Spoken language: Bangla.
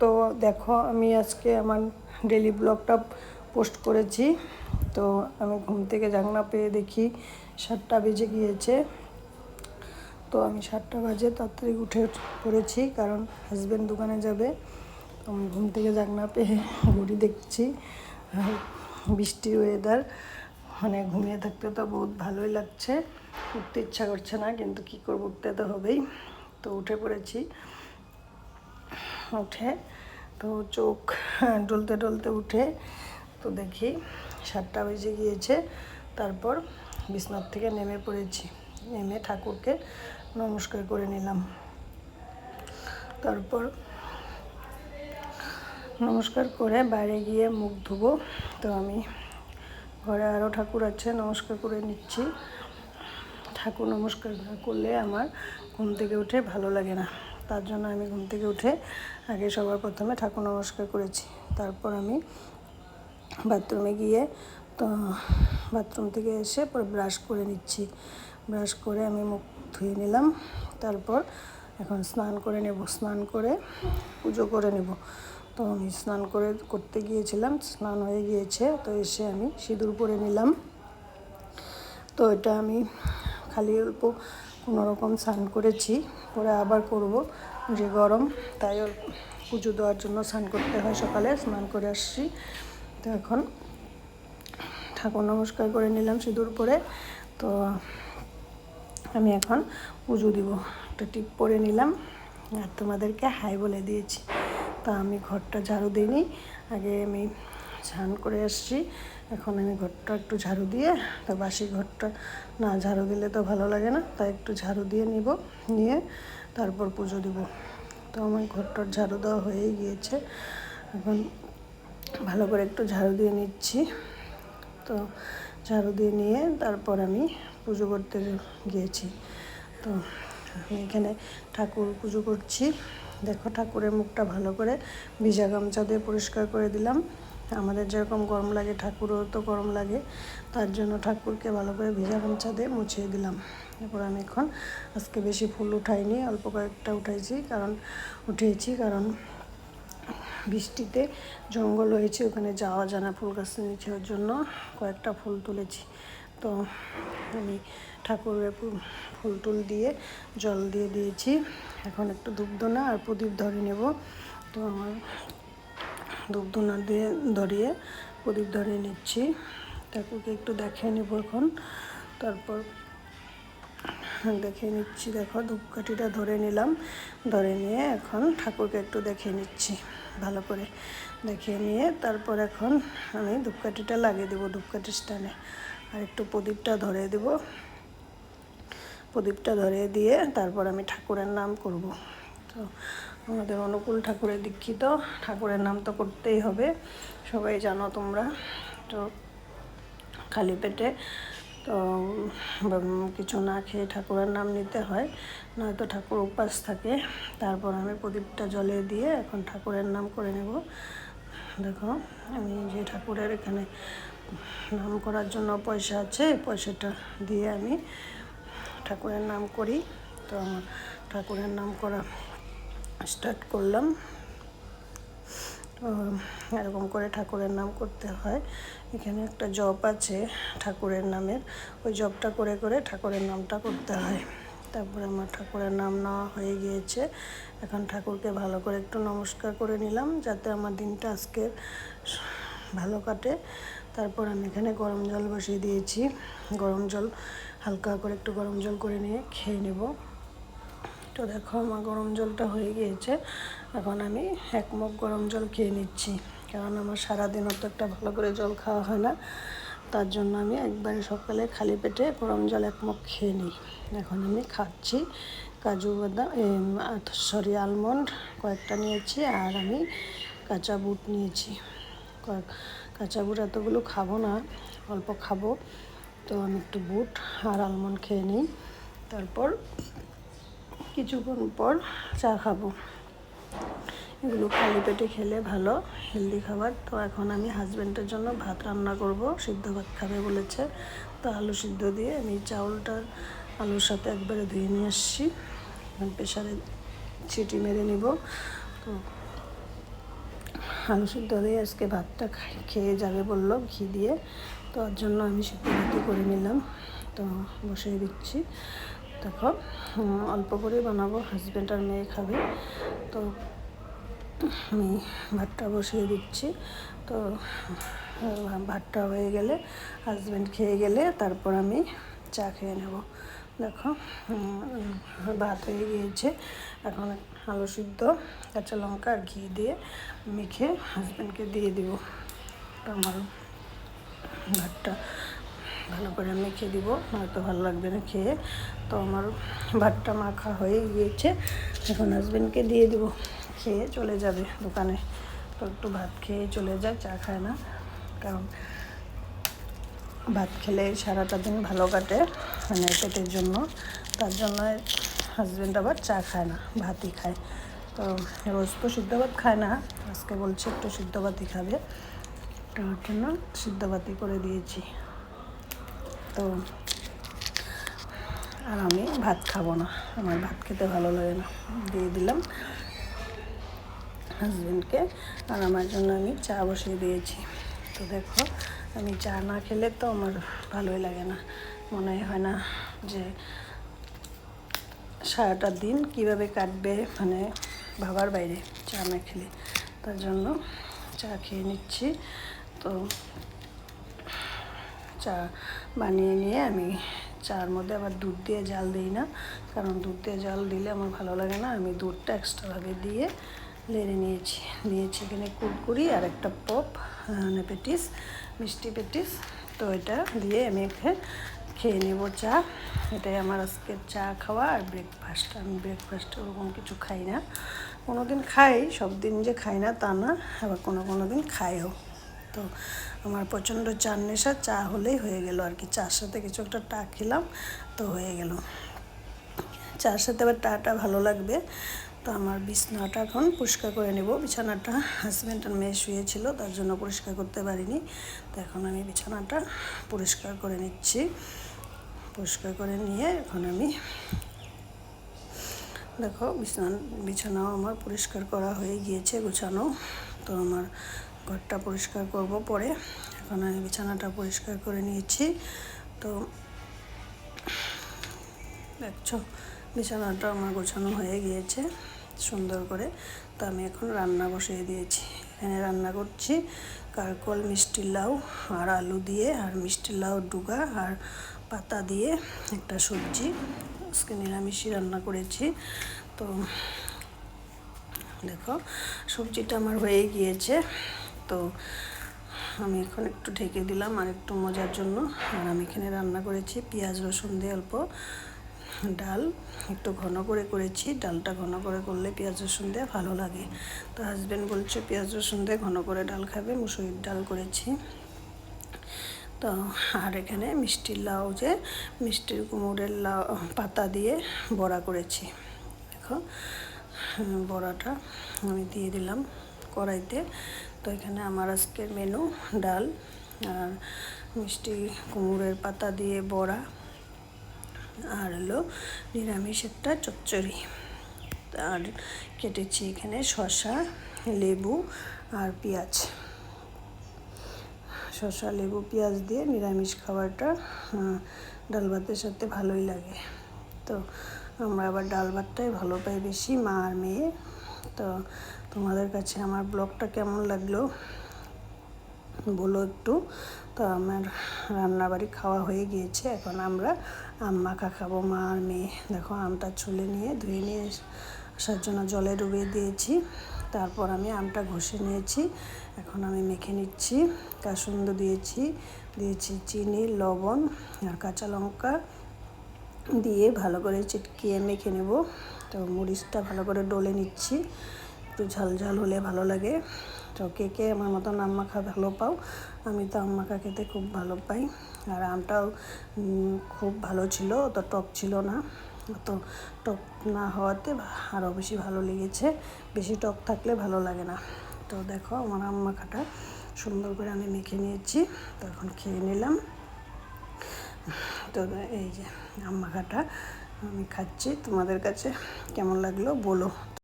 তো দেখো, আমি আজকে আমার ডেলি ব্লগটা পোস্ট করেছি। তো আমি ঘুম থেকে জাগনা পেয়ে দেখি সাতটা বেজে গিয়েছে। তো আমি সাতটা বাজে তাড়াতাড়ি উঠে পড়েছি, কারণ হাজব্যান্ড দোকানে যাবে। তো আমি ঘুম থেকে জাগনা পেয়ে ঘুড়ি দেখছি। বৃষ্টির ওয়েদার মানে ঘুমিয়ে থাকতে তো বহুত ভালোই লাগছে। উঠতে ইচ্ছা করছে না, কিন্তু কি করব, উঠতে তো হবেই। তো উঠে পড়েছি। উঠে, তো চোখ ডলতে ডলতে উঠে, তো দেখি সাতটা বেজে গিয়েছে। তারপর বিছনার থেকে নেমে পড়েছি। নেমে ঠাকুরকে নমস্কার করে নিলাম। তারপর নমস্কার করে বাইরে গিয়ে মুখ ধুবো। তো আমি ঘরে আরও ঠাকুর আছে, নমস্কার করে নিচ্ছি। ঠাকুর নমস্কার করলে আমার ঘুম থেকে উঠে ভালো লাগে না। তার জন্য আমি ঘুম থেকে উঠে আগে সবার প্রথমে ঠাকুর নমস্কার করেছি। তারপর আমি বাথরুমে গিয়ে তো বাথরুম থেকে এসে পরে ব্রাশ করে নিচ্ছি। ব্রাশ করে আমি মুখ ধুয়ে নিলাম। তারপর এখন স্নান করে নেব। স্নান করে পুজো করে নেব। তো আমি স্নান করে করতে গিয়েছিলাম। স্নান হয়ে গিয়েছে। তো এসে আমি সিঁদুর পরে নিলাম। তো এটা আমি খালি অল্প রকম স্নান করেছি, পরে আবার করব। যে গরম, তাই পুজো দেওয়ার জন্য স্নান করতে হয় সকালে, স্নান করে আসছি। তো এখন ঠাকুর নমস্কার করে নিলাম সিঁদুর পরে। তো আমি এখন পুজো দিব। একটা টিপ পরে নিলাম। আর তোমাদেরকে হাই বলে দিয়েছি। তা আমি ঘরটা ঝাড়ু দিইনি। আগে আমি স্নান করে আসছি। এখন আমি ঘরটা একটু ঝাড়ু দিয়ে, তো বাসি ঘরটা না ঝাড়ু দিলে তো ভালো লাগে না, তাই একটু ঝাড়ু দিয়ে নিব, নিয়ে তারপর পুজো দিব। তো আমার ঘরটার ঝাড়ু দেওয়া হয়েই গিয়েছে। এখন ভালো করে একটু ঝাড়ু দিয়ে নিচ্ছি। তো ঝাড়ু দিয়ে নিয়ে তারপর আমি পুজো করতে গিয়েছি। তো আমি এখানে ঠাকুর পুজো করছি। দেখো ঠাকুরের মুখটা ভালো করে ভিজা গামছা দিয়ে পরিষ্কার করে দিলাম। আমাদের যেরকম গরম লাগে, ঠাকুরও তো গরম লাগে, তার জন্য ঠাকুরকে ভালো করে ভিজা গামছা দিয়ে মুছিয়ে দিলাম। এরপর আমি এখন আজকে বেশি ফুল উঠাইনি, অল্প কয়েকটা উঠাইছি, কারণ উঠিয়েছি, কারণ বৃষ্টিতে জঙ্গল হয়েছে, ওখানে যাওয়া যায় না ফুল গাছ নিচে, ওর জন্য কয়েকটা ফুল তুলেছি। তো আমি ঠাকুরের ফুল টুল দিয়ে জল দিয়ে দিয়েছি। এখন একটু দুগ্ধ না আর প্রদীপ ধরে নেব। তো আমার ধূপধনা দিয়ে ধরিয়ে প্রদীপ ধরিয়ে নিচ্ছি। ঠাকুরকে একটু দেখে নেব এখন। তারপর দেখে নিচ্ছি, দেখো ধূপকাঠিটা ধরে নিলাম। ধরে নিয়ে এখন ঠাকুরকে একটু দেখে নিচ্ছি, ভালো করে দেখে নিয়ে। তারপর এখন আমি ধূপকাঠিটা লাগিয়ে দেবো ধূপকাঠির স্টানে আর একটু প্রদীপটা ধরে দেব। প্রদীপটা ধরে দিয়ে তারপর আমি ঠাকুরের নাম করব। তো আমাদের অনুকূল ঠাকুরের দীক্ষিত। ঠাকুরের নাম তো করতেই হবে, সবাই জানো তোমরা। তো খালি পেটে তো কিছু না খেয়ে ঠাকুরের নাম নিতে হয়, নয়তো ঠাকুর উপাস থাকে। তারপর আমি প্রদীপটা জলে দিয়ে এখন ঠাকুরের নাম করে নেব। দেখো, আমি যে ঠাকুরের এখানে নাম করার জন্য পয়সা আছে পয়সাটা দিয়ে আমি ঠাকুরের নাম করি। তো আমার ঠাকুরের নাম করা স্টার্ট করলাম। তো এরকম করে ঠাকুরের নাম করতে হয়। এখানে একটা জব আছে ঠাকুরের নামের। ওই জবটা করে করে ঠাকুরের নামটা করতে হয়। তারপরে আমার ঠাকুরের নাম নেওয়া হয়ে গিয়েছে। এখন ঠাকুরকে ভালো করে একটু নমস্কার করে নিলাম যাতে আমার দিনটা আজকে ভালো কাটে। তারপর আমি এখানে গরম জল বসিয়ে দিয়েছি। গরম জল হালকা করে একটু গরম জল করে নিয়ে খেয়ে নেব। তো দেখো আমার গরম জলটা হয়ে গিয়েছে। এখন আমি এক মুখ গরম জল খেয়ে নিচ্ছি। কারণ আমার সারাদিন অত একটা ভালো করে জল খাওয়া হয় না। তার জন্য আমি একবারে সকালে খালি পেটে গরম জল এক মুখ খেয়ে নিই। এখন আমি খাচ্ছি কাজু বাদাম সরি আলমন্ড কয়েকটা নিয়েছি আর আমি কাঁচা বুট নিয়েছি। কয়েক, কাঁচা বুট এতগুলো খাব না, অল্প খাব। তো আমি একটু বুট আর আলমন্ড খেয়ে নিই। তারপর কিছুক্ষণ পর চা খাব। এগুলো খালি পেটে খেলে ভালো হেলদি খাবার। তো এখন আমি হাজব্যান্ডের জন্য ভাত রান্না করব, সিদ্ধ ভাত খাবে বলেছে। তো আলু সিদ্ধ দিয়ে আমি চাউলটা আলুর সাথে একবারে ধুয়ে নিয়ে আসছি। প্রেশারে ছিটি মেরে নিব। তো আলু সিদ্ধ দিয়ে আজকে ভাতটা খেয়ে যাবে বলল ঘি দিয়ে। তো ওর জন্য আমি সিদ্ধ করে নিলাম। তো বসিয়ে দিচ্ছি। দেখো অল্প করেই বানাবো হাজব্যান্ড আর মেয়ে খাবে। তো আমি ভাতটা বসিয়ে দিচ্ছি। তো ভাতটা হয়ে গেলে হাজব্যান্ড খেয়ে গেলে তারপর আমি চা খেয়ে নেব। দেখো ভাত হয়ে গিয়েছে। এখন আলু সিদ্ধ, কাঁচা লঙ্কা আর ঘি দিয়ে মেখে হাজব্যান্ডকে দিয়ে দিব। আমার ভাতটা ভালো করে মেখে দিব হয়তো ভালো লাগবে না খেয়ে। তো আমার ভাতটা মাখা হয়ে গিয়েছে, এখন হাজব্যান্ডকে দিয়ে দিব, খেয়ে চলে যাবে দোকানে। তো একটু ভাত খেয়ে চলে যায়, চা খায় না, কারণ ভাত খেলে সারাটা দিন ভালো কাটে মানে পেটের জন্য। তার জন্য হাজব্যান্ড আবার চা খায় না, ভাতই খায়। তো রোজ তো সিদ্ধ ভাত খায় না, আজকে বলছে একটু সিদ্ধ ভাতই খাবে। তো ওর জন্য সিদ্ধ ভাতই করে দিয়েছি। তো আর আমি ভাত খাব না। আমার ভাত খেতে ভালো লাগে না। দিয়ে দিলাম হাজব্যান্ডকে আর আমার জন্য আমি চা বসিয়ে দিয়েছি। তো দেখো, আমি চা না খেলে তো আমার ভালোই লাগে না। মনে হয় না যে সারাটা দিন কীভাবে কাটবে মানে ভাবার বাইরে চা না খেলে। তার জন্য চা খেয়ে নিচ্ছি। তো চা বানিয়ে নিয়ে আমি চার মধ্যে আবার দুধ দিয়ে জাল দিই না। কারণ দুধ দিয়ে জাল দিলে আমার ভালো লাগে না। আমি দুধটা এক্সট্রাভাবে দিয়ে লেড়ে নিয়েছি। নিয়েছি এখানে কুরকুরি আর একটা পপ মানে পেটিস, মিষ্টি পেটিস। তো এটা দিয়ে আমি এখানে খেয়ে নেব চা। এটাই আমার আজকের চা খাওয়া আর ব্রেকফাস্ট আমি ব্রেকফাস্ট ওরকম কিছু খাই না। কোনো দিন খাই, সব দিন যে খাই না তা না। আবার কোনো কোনো দিন খাইও। তো আমার প্রচণ্ড চার নেশা, চা হলেই হয়ে গেল আর কি। চার সাথে কিছু একটা টা খেলাম, তো হয়ে গেল। চার সাথে আবার টাটা ভালো লাগবে। তো আমার বিছানাটা এখন পরিষ্কার করে নেব। বিছানাটা হাজব্যান্ড আর মেয়ে শুয়েছিল, তার জন্য পরিষ্কার করতে পারিনি। তো এখন আমি বিছানাটা পরিষ্কার করে নিচ্ছি। পরিষ্কার করে নিয়ে এখন আমি দেখো, বিছানা বিছানাও আমার পরিষ্কার করা হয়ে গিয়েছে, গোছানো। তো আমার ঘরটা পরিষ্কার করব পরে। এখন আমি বিছানাটা পরিষ্কার করে নিয়েছি। তো দেখছ, বিছানাটা আমার গোছানো হয়ে গিয়েছে সুন্দর করে। তো আমি এখন রান্না বসিয়ে দিয়েছি। এখানে রান্না করছি কারকল, মিষ্টি লাউ আর আলু দিয়ে, আর মিষ্টি লাউ ডুগা আর পাতা দিয়ে একটা সবজি। আজকে নিরামিষই রান্না করেছি। তো দেখো, সবজিটা আমার হয়ে গিয়েছে। তো আমি এখন একটু ঢেকে দিলাম আর একটু মজার জন্য। আর আমি এখানে রান্না করেছি পেঁয়াজ, রসুন দিয়ে অল্প ডাল। একটু ঘন করে করেছি, ডালটা ঘন করে করলে পেঁয়াজ, রসুন দিয়ে ভালো লাগে। তো হাজব্যান্ড বলছে পেঁয়াজ, রসুন দিয়ে ঘন করে ডাল খাবে, মুসুরির ডাল করেছি। তো আর এখানে মিষ্টির লাউ যে, মিষ্টির কুমড়ের লাউ, পাতা দিয়ে বড়া করেছি। দেখো, বড়াটা আমি দিয়ে দিলাম কড়াইতে। তো এখানে আমার আজকের মেনু ডাল আর মিষ্টি কুমড়ের পাতা দিয়ে বড়া আর হলো নিরামিষ একটা চচ্চড়ি। আর কেটেছি এখানে শসা, লেবু আর পেঁয়াজ। শসা, লেবু, পেঁয়াজ দিয়ে নিরামিষ খাবারটা ডাল ভাতের সাথে ভালোই লাগে। তো আমরা আবার ডাল ভাতটাই ভালো পাই বেশি, মা আর মেয়ে। তো তোমাদের কাছে আমার ব্লগটা কেমন লাগল বলো একটু। তো আমার রান্নাবাড়ি খাওয়া হয়ে গিয়েছে, এখন আমরা আম মাখা খাব। মা আর মেয়ে, দেখো আমটা ছুলে নিয়ে ধুয়ে নিয়ে আসার জন্য জলে ডুবিয়ে দিয়েছি। তারপর আমি আমটা ঘষে নিয়েছি, এখন আমি মেখে নিচ্ছি। কাসুন্দ দিয়েছি দিয়েছি চিনি, লবণ আর কাঁচা লঙ্কা দিয়ে ভালো করে চিটকিয়ে মেখে নেব। তো মরিচটা ভালো করে ডলে নিচ্ছি। একটু ঝাল ঝাল হলে ভালো লাগে। তো কে কে আমার মতন আম মাখা ভালো পাও, আমি তো আম মাখা খেতে খুব ভালো পাই। আর আমটাও খুব ভালো ছিল, অত টক ছিল না। অত টক না হওয়াতে আরও বেশি ভালো লেগেছে। বেশি টক থাকলে ভালো লাগে না। তো দেখো আমার আম মাখাটা সুন্দর করে আমি মেখে নিয়েছি। তো এখন খেয়ে নিলাম। তো এই যে আম মাখাটা আমি খাচ্ছি। তোমাদের কাছে কেমন লাগল বলো।